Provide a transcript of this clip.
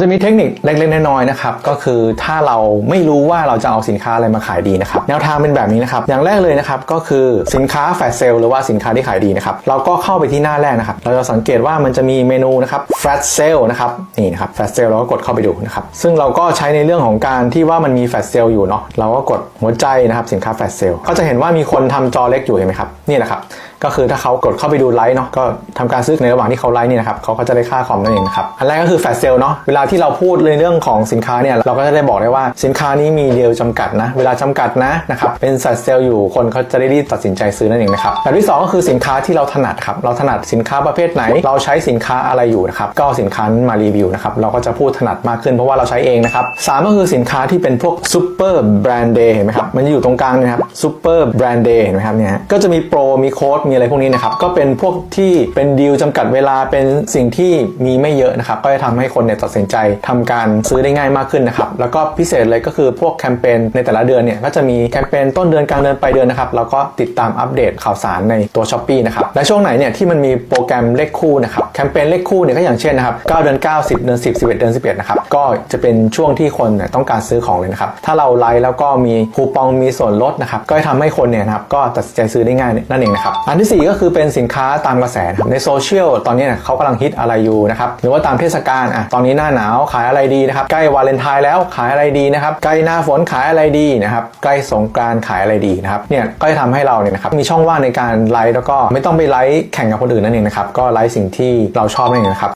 จะมีเทคนิคเล็กๆน้อยๆนะครับก็คือถ้าเราไม่รู้ว่าเราจะเอาสินค้าอะไรมาขายดีนะครับแนวทางเป็นแบบนี้นะครับอย่างแรกเลยนะครับก็คือสินค้าแฟลชเซลหรือว่าสินค้าที่ขายดีนะครับเราก็เข้าไปที่หน้าแรกนะครับเราจะสังเกตว่ามันจะมีเมนูนะครับแฟลชเซลนะครับนี่นะครับแฟลชเซลเราก็กดเข้าไปดูนะครับซึ่งเราก็ใช้ในเรื่องของการที่ว่ามันมีแฟลชเซลอยู่เนาะเราก็กดหัวใจนะครับสินค้าแฟลชเซลก็จะเห็นว่ามีคนทำจอเล็กอยู่เห็นไหมครับนี่แหละครับ ก็คือถ้าเขากดเข้าไปดูไลฟ์เนาะก็ทำการซื้อในระหว่างที่เขาไลฟ์นี่นะครับเขาก็จะได้ค่าคอมนั่นเองนะครับอันแรกก็คือแฟลชเซลเนาะเวลาที่เราพูดในเรื่องของสินค้าเนี่ยเราก็จะได้บอกได้ว่าสินค้านี้มีเดียวจำกัดนะ เวลาจำกัดนะนะครับเป็นแฟลชเซลอยู่คนเขาจะได้รีบตัดสินใจซื้อนั่นเองนะครับแบบที่สองก็คือสินค้าที่เราถนัดครับเราถนัดสินค้าประเภทไหน เราใช้สินค้าอะไรอยู่นะครับก็สินค้านมารีวิวนะครับเราก็จะพูดถนัดมากขึ้นเพราะว่าเราใช้เองนะครับสามก็คือสินค้าที่เป็นพวกซูเปอร์แบรนด์เดย์เห็นไหมครับมันจะอยู่ตรงกลางนะครับซูเปอร์แบรนด์เดย์เห็นไหมครับเนี่ยก็จะมีโปรมีโค้ดมีอะไรพวกนี้นะครับก็เป็นพวกที่เป็นดีลจำกัดเวลาเป็นสิ่งที่มีไม่เยอะนะครับก็จะทำให้คนเนี่ยตัดสินใจทำการซื้อได้ง่ายมากขึ้นนะครับแล้วก็พิเศษเลยก็คือพวกแคมเปญในแต่ละเดือนเนี่ยก็จะมีแคมเปญต้นเดือนกลางเดือนปลายเดือนนะครับแล้วก็ติดตามอัปเดตข่าวสารในตัว s h อ p e e นะครับและช่วงไหนเนี่ยที่มันมีโปรแกรมเลขคู่นะครับแคมเปญเลขคู่เนี่ยก็อย่างเช่นนะครับ9เดือน9 10 เดือน 10 11 เดือน 11นะครับก็จะเป็นช่วงที่คนเนี่ยต้องการซื้อของเลยนะครับถ้าเราไลฟ์แล้วก็มีคูปองมีส่วนลดนะครับก็จะทำให้คนเนี่ยนะครับก็ตัดสินใจซื้อได้ง่ายนั่นเองนะครับอันที่สี่ก็คือเป็นสินค้าตามกระแสครับในโซเชียลตอนนี้เนี่ยเขากำลังฮิตอะไรอยู่นะครับหรือว่าตามเทศกาลอะตอนนี้หน้าหนาวขายอะไรดีนะครับใกล้วาเลนไทน์แล้วขายอะไรดีนะครับใกล้หน้าฝนขายอะไรดีนะครับใกล้สงกรานต์ขายอะไรดีนะครับเนี่ยก็จะทำให้เราเนี่ยนะครับมีช่องว่างในการไลฟ์แล้วก็ไม่ต้องไปไลฟ์แข่งกับคนอื่นนั่นเองนะครับก็ไลฟ์สิ่งที่เราชอบนั่นเองนะครับ